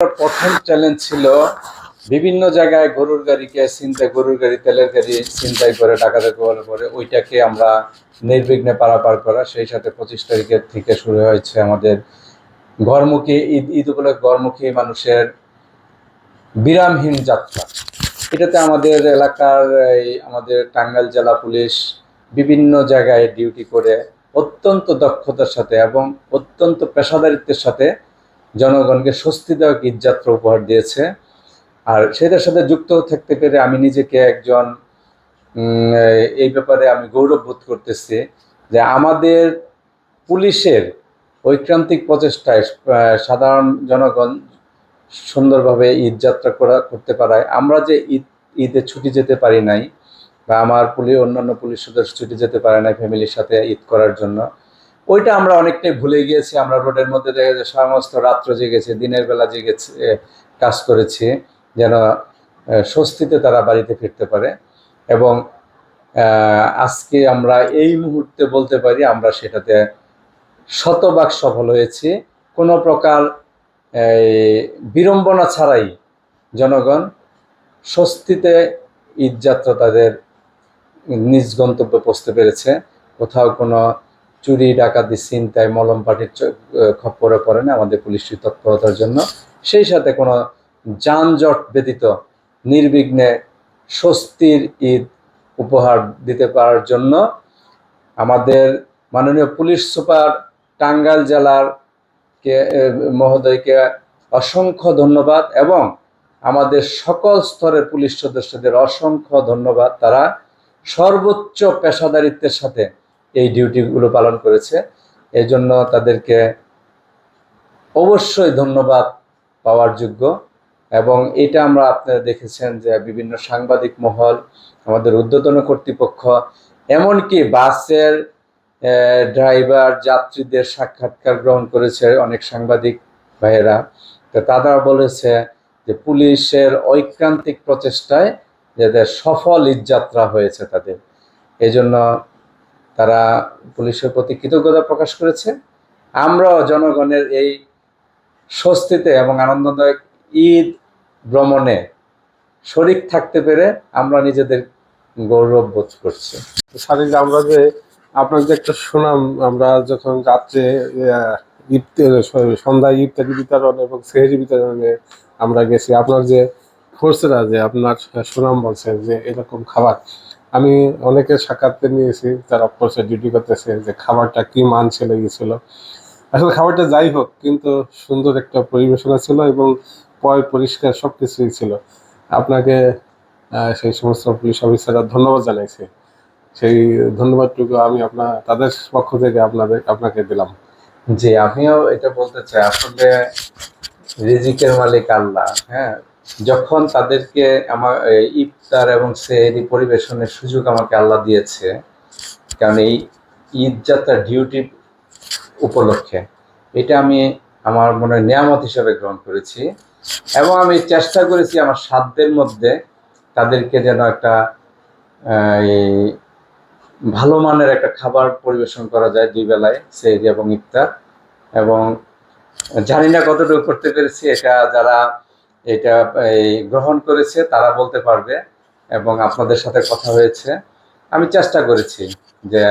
প্রথম চ্যালেঞ্জ ছিল বিভিন্ন জায়গায় গরুর গাড়িকে চিন্তায় গরুর গাড়ি, তেলের গাড়ি চিন্তাই করে টাকা দেওয়ার পরে ওইটাকে আমরা নির্বিঘ্নে পারাপার করা। সেই সাথে পঁচিশ তারিখের থেকে শুরু হয়েছে আমাদের ঘরমুখী, ঈদ ঈদ উপলক্ষে ঘরমুখী মানুষের বিরামহীন যাত্রা। এটাতে আমাদের এলাকার এই আমাদের টাঙ্গাইল জেলা পুলিশ বিভিন্ন জায়গায় ডিউটি করে অত্যন্ত দক্ষতার সাথে এবং অত্যন্ত পেশাদারিত্বের সাথে জনগণকে স্বস্তিদায়ক ঈদযাত্রা উপহার দিয়েছে। আর সেটার সাথে যুক্ত থাকতে পেরে আমি নিজেকে একজন এই ব্যাপারে আমি গৌরব বোধ করতেছি যে আমাদের পুলিশের ঐক্রান্তিক প্রচেষ্টায় সাধারণ জনগণ সুন্দরভাবে ঈদ যাত্রা করা, করতে পারায়। আমরা যে ঈদ, ঈদে ছুটি যেতে পারি নাই বা আমার পুলিশ, অন্যান্য পুলিশ সদস্য ছুটি যেতে পারে নাই ফ্যামিলির সাথে ঈদ করার জন্য ওইটা আমরা অনেকটাই ভুলে গিয়েছি, আমরা রোডের মধ্যে দেখা যায় সমস্ত রাত্র জেগেছে, দিনের বেলা জেগেছে কাজ করেছি, যেন স্বস্তিতে তারা বাড়িতে ফিরতে পারে এবং আজকে আমরা এই মুহূর্তে বলতে পারি আমরা সেটাতে শতভাগ সফল হয়েছি। কোনো প্রকার বিড়ম্বনা ছাড়াই জনগণ স্বস্তিতে ঈদযাত্রা তাদের নিজ গন্তব্যে পৌঁছতে পেরেছে। কোথাও কোনো চুরি, ডাকাতি চিন্তায় মলম পাটির খপ্পরে পড়ে না আমাদের পুলিশের তৎপরতার জন্য। সেই সাথে কোনো যানজট ব্যতীত নির্বিঘ্নে স্বস্তির ঈদ উপহার দিতে পারার জন্য আমাদের মাননীয় পুলিশ সুপার টাঙ্গাইল জেলার কে মহোদয়কে অসংখ্য ধন্যবাদ এবং আমাদের সকল স্তরের পুলিশ সদস্যদের অসংখ্য ধন্যবাদ। তারা সর্বোচ্চ পেশাদারিত্বের সাথে এই ডিউটিগুলো পালন করেছে। এই জন্য তাদেরকে অবশ্যই ধন্যবাদ পাওয়ার যোগ্য। এবং এটা আমরা আপনারা দেখেছেন যে বিভিন্ন সাংবাদিক মহল, আমাদের ঊর্ধ্বতন কর্তৃপক্ষ, এমনকি বাসের ড্রাইভার, যাত্রীদের সাক্ষাৎকার গ্রহণ করেছে অনেক সাংবাদিক ভাইয়েরা। তো তারা বলেছে যে পুলিশের ঐক্রান্তিক প্রচেষ্টায় যাদের সফল ঈদযাত্রা হয়েছে তাদের। এই জন্য তারা পুলিশের প্রতি কৃতজ্ঞতা প্রকাশ করেছে। আমরাও জনগণের এই স্বস্তিতে এবং আনন্দদায়ক ঈদ ভ্রমণে শরিক থাকতে পেরে আমরা নিজেদের গৌরব বোধ করছি। এই আমরা যে আপনার যে একটা সুনাম, আমরা যখন রাত্রে সন্ধ্যায় ইফতারি বিতরণ এবং সেহরি বিতরণে আমরা গেছি, আপনার যে ফোর্সেরা যে আপনার সুনাম বলছেন যে এরকম খাবার আমি অনেকের সাক্ষাৎ নিয়েছি যারা ফোর্সে ডিউটি করতেছে যে খাবারটা কি মান ছেলে গেছিল। আসলে খাবারটা যাই হোক, কিন্তু সুন্দর একটা পরিবেশনা ছিল এবং পয় পরিষ্কার সব কিছুই ছিল। আপনাকে সেই সমস্ত পুলিশ অফিসাররা ধন্যবাদ জানাইছি। সেই ধন্যবাদটুকু আমি আপনার তাদের পক্ষ থেকে আপনাদের, আপনাকে দিলাম। জি, আমিও এটা বলতে চাই। আসলে রিজিকের মালিক আল্লাহ হ্যাঁ? যখন তাদেরকে আমার ইফতার এবং সেহেরি পরিবেশনের সুযোগ আমাকে আল্লাহ দিয়েছে, কারণ এই ঈদ যাত্রা ডিউটি উপলক্ষে, এটা আমি আমার মনে নিয়ামত হিসাবে গ্রহণ করেছি এবং আমি চেষ্টা করেছি আমার সাধ্যের মধ্যে তাদেরকে যেন একটা ভালো মানের একটা খাবার পরিবেশন করা যায় দুই বেলায়, সেহরি এবং ইফতার এবং জানি না কতটুকু করতে পেরেছি, এটা যারা এটা গ্রহণ করেছে, তারা বলতে পারবে এবং আপনাদের সাথে কথা হয়েছে। আমি চেষ্টা করেছি যে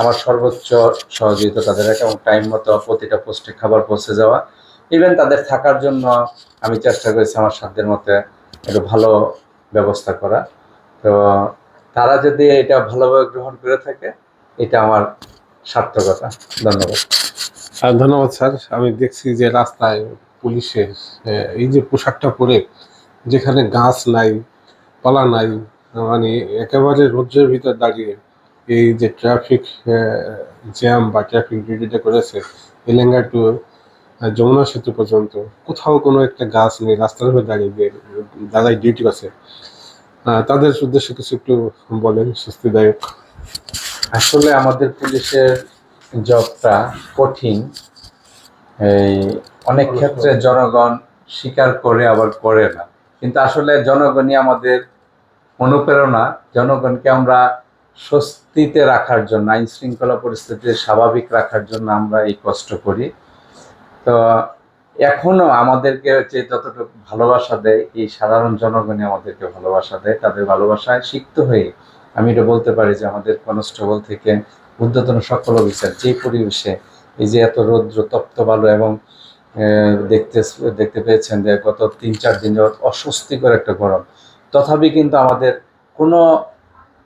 আমার সর্বোচ্চ সহযোগিতা তাদের এবং টাইম মতো প্রতিটা পোস্টে খাবার পৌঁছে যাওয়া। ইভেন তাদের থাকার জন্য আমি চেষ্টা করেছি আমার সাধ্যের মতে একটু ভালো ব্যবস্থা করা। তো তারা যদি এটা ভালোভাবে গ্রহণ করে থাকে, এটা আমার সার্থকতা। ধন্যবাদ। ধন্যবাদ স্যার। আমি দেখছি যে রাস্তায় পুলিশের এই যে পোশাকটা পরে যেখানে গাছ নাই, পালা নাই মানে একেবারে রোদ্রের ভিতর দাঁড়িয়ে এই যে ট্রাফিক জ্যাম বা ট্রাফিক ডিউটিটা করেছে এলেঙ্গা টু যমুনা সেতু পর্যন্ত, কোথাও কোনো একটা গাছ নেই, রাস্তার উপরে দাঁড়িয়ে যে দাদাই ডিউটি আছে তাদের উদ্দেশ্যে কিছু একটু বলেন, স্বস্তিদায়ক। আসলে আমাদের পুলিশের জবটা কঠিন। এই অনেক ক্ষেত্রে জনগণ স্বীকার করে আবার করে না। কিন্তু আসলে জনগণই আমাদের অনুপ্রেরণা। জনগণকে আমরা স্বস্তিতে রাখার জন্য, আইন শৃঙ্খলা পরিস্থিতি স্বাভাবিক রাখার জন্য আমরা এই কষ্ট করি। তো এখনও আমাদেরকে যে যতটুকু ভালোবাসা দেয়, এই সাধারণ জনগণই আমাদেরকে ভালোবাসা দেয়। তাদের ভালোবাসায় সিক্ত হয়ে আমি এটা বলতে পারি যে আমাদের কনস্টেবল থেকে ঊর্ধ্বতন সকল অফিসার যে পরিবেশে এই যে এত রৌদ্র তপ্ত ভালো এবং দেখতে দেখতে পেয়েছেন যে গত তিন, চার দিন যাবত অস্বস্তিকর একটা গরম। তথাপি কিন্তু আমাদের কোনো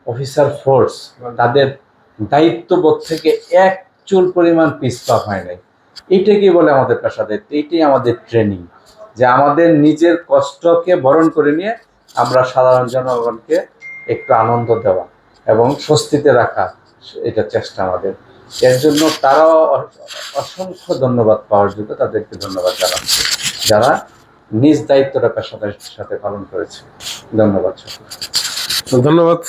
অফিসার ফোর্স তাদের দায়িত্ববোধ থেকে এক চুল পরিমাণ পিছপা হয় নাই। এইটাকে বলে আমাদের পেশা দায়িত্ব এইটাই আমাদের ট্রেনিং যে আমাদের নিজের কষ্টকে বরণ করে নিয়ে আমরা সাধারণ জনগণকে একটু আনন্দ দেওয়া এবং স্বস্তিতে রাখা, এটা চেষ্টা আমাদের। এর জন্য তারাও অসংখ্য ধন্যবাদ পাওয়ার যোগ্য তাদেরকে ধন্যবাদ জানাচ্ছি, যারা নিজ দায়িত্বটা পেশাদার সাথে পালন করেছে। ধন্যবাদ ধন্যবাদ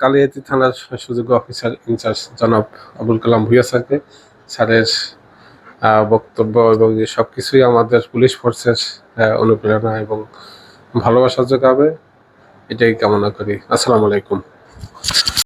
কালিয়াতি থানার সুযোগ্য অফিসার ইনচার্জ জনাব আবুল কালাম ভুইয়া স্যারকে, স্যারের বক্তব্য এবং সব কিছুই আমাদের পুলিশ ফোর্সের অনুপ্রেরণা এবং ভালোবাসা যোগাবে। এটাই কামনা করি। আসসালামু আলাইকুম।